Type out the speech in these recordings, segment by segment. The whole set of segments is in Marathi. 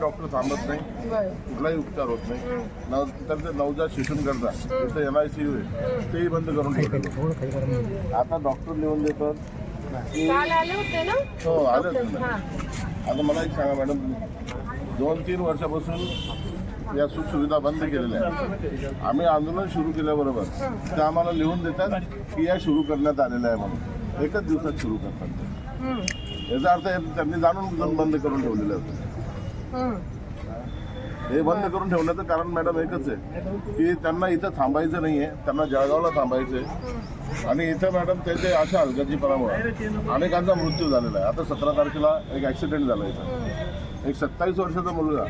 डॉक्टर थांबत नाही. कुठलाही उपचार होत नाही. नंतर ते नवजात शिशूंकरता तिथं एन आय सी यू आहे. तेही बंद करून ठेवलेलं आता डॉक्टर लिहून देतात की काल आले होते ना? हो आले हा. आता मला एक सांगा मॅडम. दोन तीन वर्षापासून या सुखसुविधा बंद केलेल्या आहेत. आम्ही आंदोलन सुरू केल्याबरोबर ते आम्हाला लिहून देतात की या सुरू करण्यात आलेल्या आहे म्हणून. एकच दिवसात सुरू करतात. याचा अर्थ त्यांनी जाणून बंद करून ठेवलेलं होतं. हे बंद करून ठेवण्याचं कारण मॅडम एकच आहे की त्यांना इथं थांबायचं नाहीये त्यांना जळगावला थांबायचं आहे आणि इथं मॅडम त्याचे अशा हलगर्जीपणामुळे अनेकांचा मृत्यू झालेला आहे. आता सतरा तारखेला एक ऍक्सिडेंट झाला इथं. एक सत्तावीस वर्षाचा मुलगा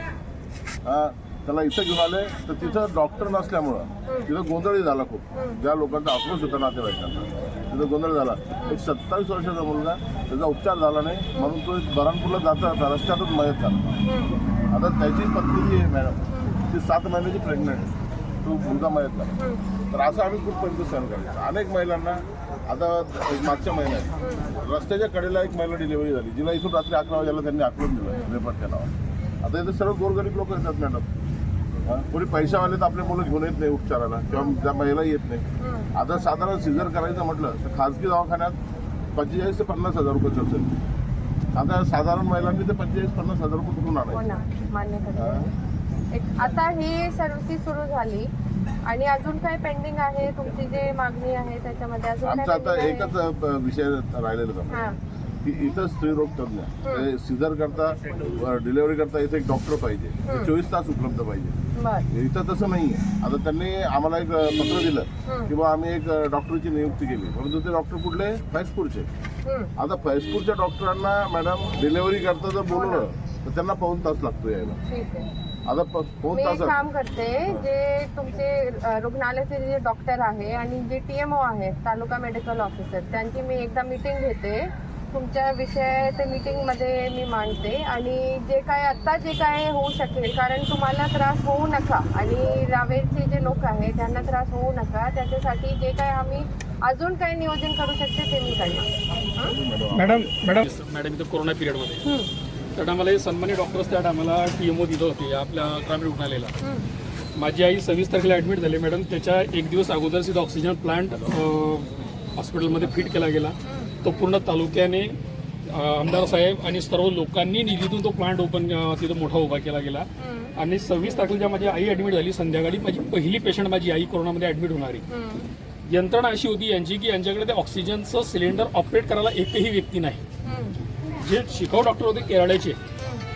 हा, त्याला इथं घेऊन आले तर तिथं डॉक्टर नसल्यामुळं तिथं गोंधळही झाला खूप. ज्या लोकांचा आक्रोश होता नातेवाईकांना तिथं गोंधळ झाला. एक सत्तावीस वर्षाचा मुलगा त्याचा उपचार झाला नाही म्हणून तो एक बराणपूरला जाता जाता रस्त्यातच मयत झाला. आता त्याची पत्नी जी आहे मॅडम ती सात महिन्याची प्रेग्नंट आहे. तो मुलगा मयत झाला. तर असं आम्ही कुठपर्यंत सहन करायचं अनेक महिलांना आता एक मागच्या महिन्यात रस्त्याच्या कडेला एक महिला डिलिव्हरी झाली. जिला इथून रात्री अकरा वाजेला त्यांनी आकलून दिलं रेपटच्या नावात आता इथे सर्व गोरगरीब लोक येतात मॅडम. कोणी पैशावाले तर आपले मुलं घेऊन येत नाही उपचाराला किंवा ज्या महिला येत नाही. आता साधारण सिझर करायचं म्हटलं तर खाजगी दवाखान्यात पंचेचाळीस ते पन्नास हजार रुपये खर्च. आता साधारण महिलांनी ते पंचेचाळीस पन्नास हजार रुपये कुठून आणायचे? हा? आता ही सर्व्हिस सुरू झाली आणि अजून काय पेंडिंग आहे? तुमची जे मागणी आहे त्याच्यामध्ये अजून आमचा आता एकच विषय राहिलेला की इथं स्त्रीरोग तज्ञ सिझर करता डिलिव्हरी करता इथे एक डॉक्टर पाहिजे. चोवीस तास उपलब्ध पाहिजे. इथं तसं नाही आहे आता त्यांनी आम्हाला एक पत्र दिलं की बा आम्ही एक डॉक्टरची नियुक्ती केली. परंतु ते डॉक्टर कुठले? फैजपूरचे. आता फैजपूरच्या डॉक्टरांना मॅडम डिलिव्हरी करता जर बोलवलं तर त्यांना पाऊन तास लागतो यायला. आहे. आता मी तासात. काम करते जे तुमचे रुग्णालयाचे जे डॉक्टर आहे आणि जे टी एम ओ आहेत तालुका मेडिकल ऑफिसर त्यांची मी एकदा मीटिंग घेते. तुमच्या विषय ते मीटिंगमध्ये मी मांडते. आणि जे काय आत्ता जे काय होऊ शकेल कारण तुम्हाला त्रास होऊ नका. आणि रावेरचे जे लोक आहेत त्यांना त्रास होऊ नका. त्याच्यासाठी जे काय आम्ही अजून काय नियोजन करू शकते ते मी करणार? Madam madam. मॅडम इथं कोरोना पिरियडमध्ये त्या टायमाला हे सन्मान्य डॉक्टर्स त्या टायमाला टी एम ओ दिलं होते आपल्या ग्रामीण रुग्णालयाला. माझी आई सव्वीस तारखेला ॲडमिट झाली मॅडम. त्याच्या एक दिवस अगोदर तिथं ऑक्सिजन प्लांट हॉस्पिटलमध्ये फिट केला गेला. तो पूर्ण तालुक्याने आमदार साहेब आणि सर्व लोकांनी निधीतून तो प्लांट ओपन तिथं मोठा उभा केला गेला. आणि सव्वीस तारखेला माझी आई ॲडमिट झाली संध्याकाळी माझी पहिली पेशंट माझी आई कोरोनामध्ये ॲडमिट होणारी. यंत्रणा अशी होती यांची की यांच्याकडे ते ऑक्सिजनचं सिलेंडर ऑपरेट करायला एकही व्यक्ती नाही. हं. जे शिकाऊ डॉक्टर होते केरळचे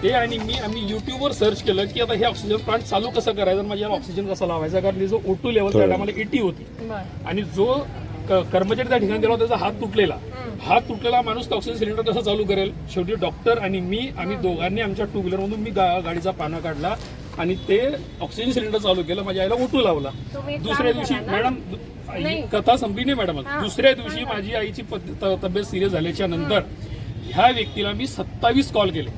ते आणि मी आम्ही युट्यूबवर सर्च केलं की आता हे ऑक्सिजन प्लांट चालू कसं करायचं आणि माझ्याला ऑक्सिजन कसा लावायचा? कारण जो ओ टू लेवल त्या टायमाला एटी होती. बरं. आणि जो कर्मचारी त्या ठिकाणी दिला त्याचा हात तुटलेला. हात तुटलेला माणूस तो ऑक्सिजन सिलेंडर कसं चालू करेल. शेवटी डॉक्टर आणि मी आम्ही दोघांनी आमच्या टू व्हीलरमधून मी गा- गाडीचा पाना काढला आणि ते ऑक्सिजन सिलेंडर चालू केलं. माझ्या आईला ओटू लावला. दुसऱ्या दिवशी. मॅडम कथा संपली नाही मॅडम. दुसऱ्या दिवशी माझी आईची तब्येत सिरियस झाल्याच्यानंतर ह्या व्यक्तीला मी सत्तावीस कॉल. केले.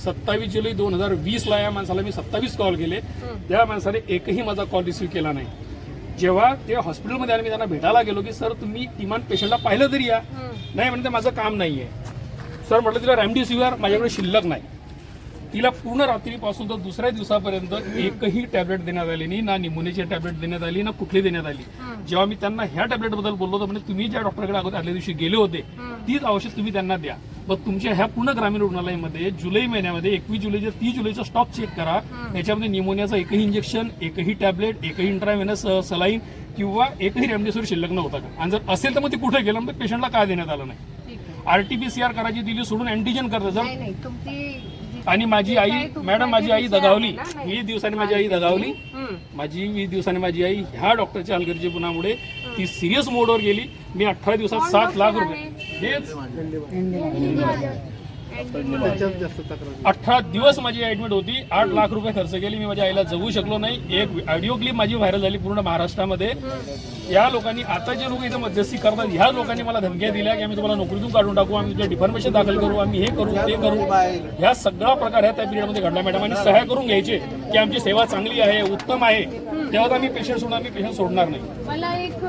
सत्तावीस जुलै दोन हजार वीस ला या माणसाला मी सत्तावीस कॉल. केले त्या माणसाने एकही माझा कॉल रिसिव्ह केला नाही. जेव्हा ते हॉस्पिटलमध्ये आले मी त्यांना भेटायला गेलो की सर तुम्ही किमान पेशंटला पाहिलं तरी या. नाही म्हणते माझं काम नाहीये. सर म्हटलं तिला रॅमडेसिविर माझ्याकडे शिल्लक नाही. तिला पूर्ण रात्रीपासून तर दुसऱ्या दिवसापर्यंत एकही टॅबलेट देण्यात आली नाही ना निमोनियाची टॅबलेट देण्यात आली ना कुठली देण्यात आली. जेव्हा मी त्यांना ह्या टॅबलेटबद्दल बोललो तर म्हणजे तुम्ही ज्या डॉक्टरकडे अगोदर आदल्या दिवशी गेले होते तीच औषध तुम्ही त्यांना द्या. मग तुमच्या ह्या पूर्ण ग्रामीण रुग्णालयामध्ये जुलै महिन्यामध्ये एकवीस जुलैच्या तीस जुलैचा स्टॉक चेक करा. याच्यामध्ये निमोनियाचं एकही इंजेक्शन एकही टॅबलेट एकही इंट्राव्हेनस सलाईन किंवा एकही रेमडेसिवीर शिल्लक नव्हता का आणि जर असेल तर मग ते कुठे गेलं? मग पेशंटला काय देण्यात आलं नाही. आरटीपीसीआर करायची दिली सोडून अँटीजन करतं. जर आणि माझी आई मॅडम माझी आई दगावली. वीस दिवसांनी माझी आई दगावली. हं. माझी वीस दिवसांनी माझी आई ह्या डॉक्टरच्या हलगर्जीपणामुळे ती सिरियस मोडवर गेली. मी अठरा दिवसात सात लाख रुपये. हेच. अठरा दिवस माझी ऍडमिट होती. आठ लाख रुपये खर्च केले. मी माझ्या आईला जगू शकलो नाही. एक ऑडिओ क्लिप माझी व्हायरल झाली पूर्ण महाराष्ट्रामध्ये. या लोकांनी आता जे लोक इथं मध्यस्थी करतात ह्या लोकांनी मला धमक्या दिल्या की आम्ही तुम्हाला नोकरीतून काढून टाकू आम्ही तुझ्या डिफॉर्मेशन दाखल करू आम्ही हे करू ते करू. ह्या सगळा प्रकार ह्या त्या पिरियडमध्ये घडला. मॅडम आणि सहाय्य करून घ्यायचे की आमची सेवा चांगली आहे उत्तम आहे. तेव्हा आम्ही पेशंट सोडणार आम्ही पेशंट सोडणार नाही. मला एक